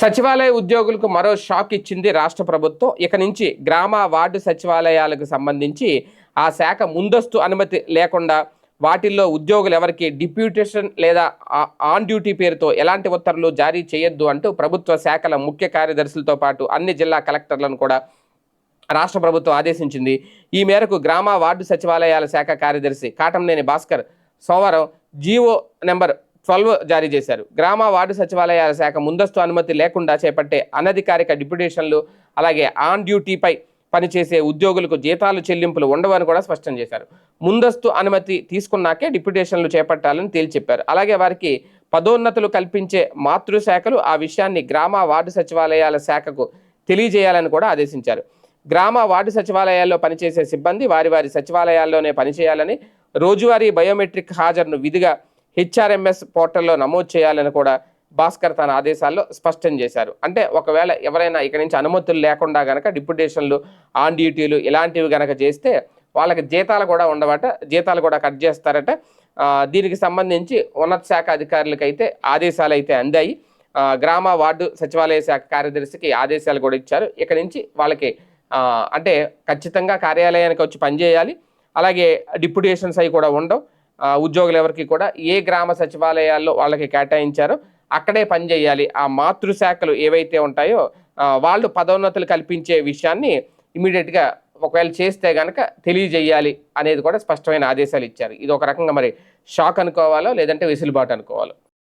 సచివాలయ ఉద్యోగులకు మరో షాక్ ఇచ్చింది రాష్ట్ర ప్రభుత్వం. ఇక నుంచి గ్రామ వార్డు సచివాలయాలకు సంబంధించి ఆ శాఖ ముందస్తు అనుమతి లేకుండా వాటిల్లో ఉద్యోగులు ఎవరికి డిప్యూటేషన్ లేదా ఆన్ డ్యూటీ పేరుతో ఎలాంటి ఉత్తర్వులు జారీ చేయొద్దు అంటూ ప్రభుత్వ శాఖల ముఖ్య కార్యదర్శులతో పాటు అన్ని జిల్లా కలెక్టర్లను కూడా రాష్ట్ర ప్రభుత్వం ఆదేశించింది. ఈ మేరకు గ్రామ వార్డు సచివాలయాల శాఖ కార్యదర్శి కాటంనేని భాస్కర్ సోమవారం జీవో నెంబర్ ట్వెల్వ్ జారీ చేశారు. గ్రామ వార్డు సచివాలయాల శాఖ ముందస్తు అనుమతి లేకుండా చేపట్టే అనధికారిక డిప్యుటేషన్లు అలాగే ఆన్ డ్యూటీపై పనిచేసే ఉద్యోగులకు జీతాలు చెల్లింపులు ఉండవని కూడా స్పష్టం చేశారు. ముందస్తు అనుమతి తీసుకున్నాకే డిప్యుటేషన్లు చేపట్టాలని తేల్చెప్పారు. అలాగే వారికి పదోన్నతులు కల్పించే మాతృశాఖలు ఆ విషయాన్ని గ్రామ వార్డు సచివాలయాల శాఖకు తెలియజేయాలని కూడా ఆదేశించారు. గ్రామ వార్డు సచివాలయాల్లో పనిచేసే సిబ్బంది వారి వారి సచివాలయాల్లోనే పనిచేయాలని రోజువారీ బయోమెట్రిక్ హాజరును విధిగా హెచ్ఆర్ఎంఎస్ పోర్టల్లో నమోదు చేయాలని కూడా భాస్కర్ తన ఆదేశాల్లో స్పష్టం చేశారు. అంటే ఒకవేళ ఎవరైనా ఇక్కడి నుంచి అనుమతులు లేకుండా గనక డిప్యుటేషన్లు ఆన్ డ్యూటీలు ఇలాంటివి గనక చేస్తే వాళ్ళకి జీతాలు కూడా ఉండవట జీతాలు కూడా కట్ చేస్తారట. దీనికి సంబంధించి ఉన్నత శాఖ అధికారులకైతే ఆదేశాలు అయితే అందాయి గ్రామ వార్డు సచివాలయ శాఖ కార్యదర్శికి ఆదేశాలు కూడా ఇచ్చారు. ఇక్కడి నుంచి వాళ్ళకి అంటే ఖచ్చితంగా కార్యాలయానికి వచ్చి పనిచేయాలి. అలాగే డిప్యుటేషన్స్ అవి కూడా ఉండవు. ఉద్యోగులు ఎవరికి కూడా ఏ గ్రామ సచివాలయాల్లో వాళ్ళకి కేటాయించారో అక్కడే పనిచేయాలి ఆ మాతృశాఖలు ఏవైతే ఉంటాయో వాళ్ళు పదోన్నతులు కల్పించే విషయాన్ని ఇమీడియట్గా ఒకవేళ చేస్తే కనుక తెలియజేయాలి అనేది కూడా స్పష్టమైన ఆదేశాలు ఇచ్చారు. ఇది ఒక రకంగా మరి షాక్ అనుకోవాలో లేదంటే వెసులుబాటు అనుకోవాలో?